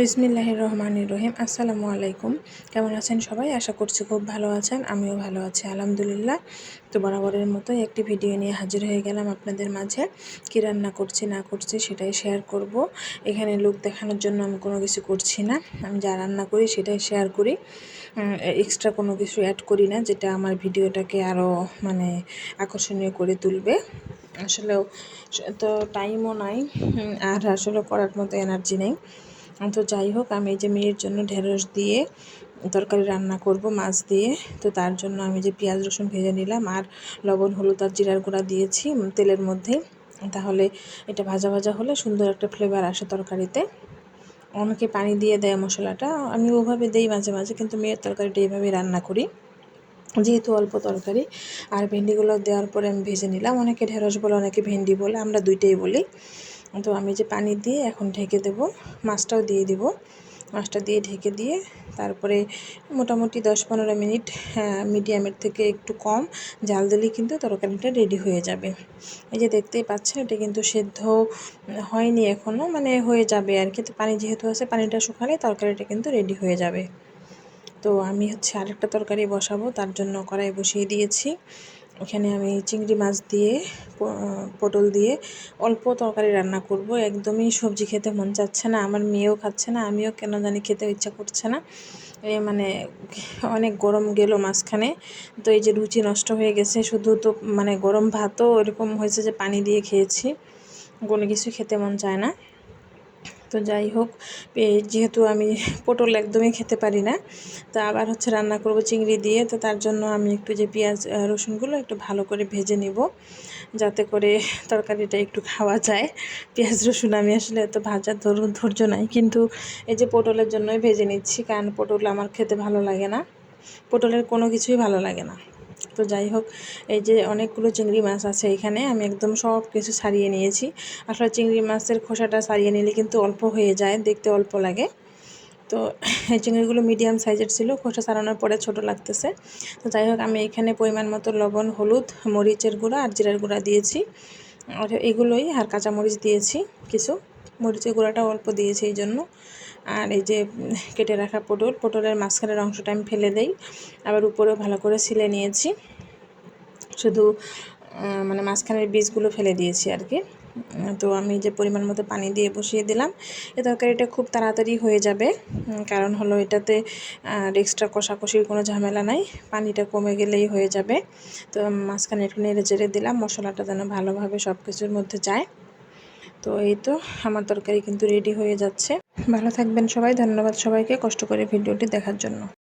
বিসমিল্লাহ রহমানির রহিম আসসালামু আলাইকুম কেমন আছেন সবাই? আশা করছি খুব ভালো আছেন। আমিও ভালো আছি, আলহামদুলিল্লাহ। তো বরাবরের মতো একটি ভিডিও নিয়ে হাজির হয়ে গেলাম আপনাদের মাঝে। কী রান্না করছি, না করছি সেটাই শেয়ার করব। এখানে লোক দেখানোর জন্য আমি কোনো কিছু করছি না। আমি যা রান্না করি সেটাই শেয়ার করি। এক্সট্রা কোনো কিছু অ্যাড করি না, যেটা আমার ভিডিওটাকে আরও মানে আকর্ষণীয় করে তুলবে। আসলেও তো টাইমও নাই। আর আসলে করার মতো এনার্জি নেই। তো যাই হোক, আমি এই যে মেয়ের জন্য ঢেঁড়স দিয়ে তরকারি রান্না করব, মাছ দিয়ে। তো তার জন্য আমি যে পেঁয়াজ, রসুন ভেজে নিলাম আর লবণ, হলুদ আর জিরার গুঁড়া দিয়েছি তেলের মধ্যে। তাহলে এটা ভাজা ভাজা হলে সুন্দর একটা ফ্লেভার আসে তরকারিতে। অনেকে পানি দিয়ে দেয় মশলাটা, আমি ওভাবে দিই মাঝে মাঝে, কিন্তু মেয়ের তরকারিটা এইভাবেই রান্না করি। যেহেতু অল্প তরকারি, আর ভেন্ডিগুলো দেওয়ার পরে আমি ভেজে নিলাম। অনেকে ঢেঁড়স বলে, অনেকে ভেন্ডি বলে, আমরা দুইটাই বলি। তো আমি যে পানি দিয়ে এখন ঢেকে দেব, মাছটাও দিয়ে দেব। মাছটা দিয়ে ঢেকে দিয়ে তারপরে মোটামুটি দশ পনেরো মিনিট মিডিয়ামের থেকে একটু কম, জাল দিলেই কিন্তু তরকারিটা রেডি হয়ে যাবে। এই যে দেখতেই পাচ্ছেন, এটা কিন্তু সেদ্ধ হয়নি এখনও মানে হয়ে যাবে আর কি। তো পানি যেহেতু আছে, পানিটা শুকালে তরকারিটা কিন্তু রেডি হয়ে যাবে। তো আমি হচ্ছে আরেকটা তরকারি বসাবো, তার জন্য কড়াই বসিয়ে দিয়েছি। এখানে আমি চিংড়ি মাছ দিয়ে পটল দিয়ে অল্প তরকারি রান্না করব। একদমই সবজি খেতে মন চাচ্ছে না, আমার মেয়েও খাচ্ছে না, আমিও কেন জানি খেতে ইচ্ছা করছে না। এ মানে অনেক গরম গেল মাঝখানে, তো এই যে রুচি নষ্ট হয়ে গেছে, শুধু তো মানে গরম ভাতও এরকম হয়েছে যে পানি দিয়ে খেয়েছি, কোনো কিছু খেতে মন চায় না। তো যাই হোক যেহেতু আমি পটল একদমই খেতে পারি না, তো আবার হচ্ছে রান্না করব চিংড়ি দিয়ে, তো তার জন্য আমি একটু যে পেঁয়াজ রসুনগুলো একটু ভালো করে ভেজে নিব, যাতে করে তরকারিটা একটু খাওয়া যায়। পেঁয়াজ, রসুন আমি আসলে এত ভাজার ধরুন ধৈর্য নাই, কিন্তু এই যে পটলের জন্যই ভেজে নিচ্ছি, কারণ পটল আমার খেতে ভালো লাগে না। পটলের কোনো কিছুই ভালো লাগে না। তো যাই হোক, এই যে অনেকগুলো চিংড়ি মাছ আছে এখানে, আমি একদম সব কিছু ছাড়িয়ে নিয়েছি। আসলে চিংড়ি মাছের খোসাটা ছাড়িয়ে নিলে কিন্তু অল্প হয়ে যায়, দেখতে অল্প লাগে। তো এই চিংড়িগুলো মিডিয়াম সাইজের ছিল, খোসা ছাড়ানোর পরে ছোট লাগতেছে। তো যাই হোক, আমি এখানে পরিমাণ মতো লবণ, হলুদ, মরিচের গুঁড়া আর জিরার গুঁড়া দিয়েছি। আর এগুলোই আর কাঁচামরিচ দিয়েছি, কিছু। মরিচের গুঁড়াটা অল্প দিয়েছি এই জন্য। আর এই যে কেটে রাখা পটল, পটলের মাঝখানের অংশটা আমি ফেলে দেই। আবার উপরেও ভালো করে ছিলে নিয়েছি। শুধু মানে মাঝখানের বীজগুলো ফেলে দিয়েছি আর কি। তো আমি যে পরিমাণ মতো পানি দিয়ে বসিয়ে দিলাম, এ তরকারিটা খুব তাড়াতাড়ি হয়ে যাবে। কারণ হলো এটাতে এক্সট্রা কষাকষির কোনো ঝামেলা নাই, পানিটা কমে গেলেই হয়ে যাবে। তো মাঝখানে একটু নেড়ে চেড়ে দিলাম, মশলাটা যেন ভালোভাবে সব কিছুর মধ্যে যায়। তো এই তো, আমার তরকারি কিন্তু রেডি হয়ে যাচ্ছে। ভালো থাকবেন সবাই, ধন্যবাদ সবাইকে কষ্ট করে ভিডিওটি দেখার জন্য।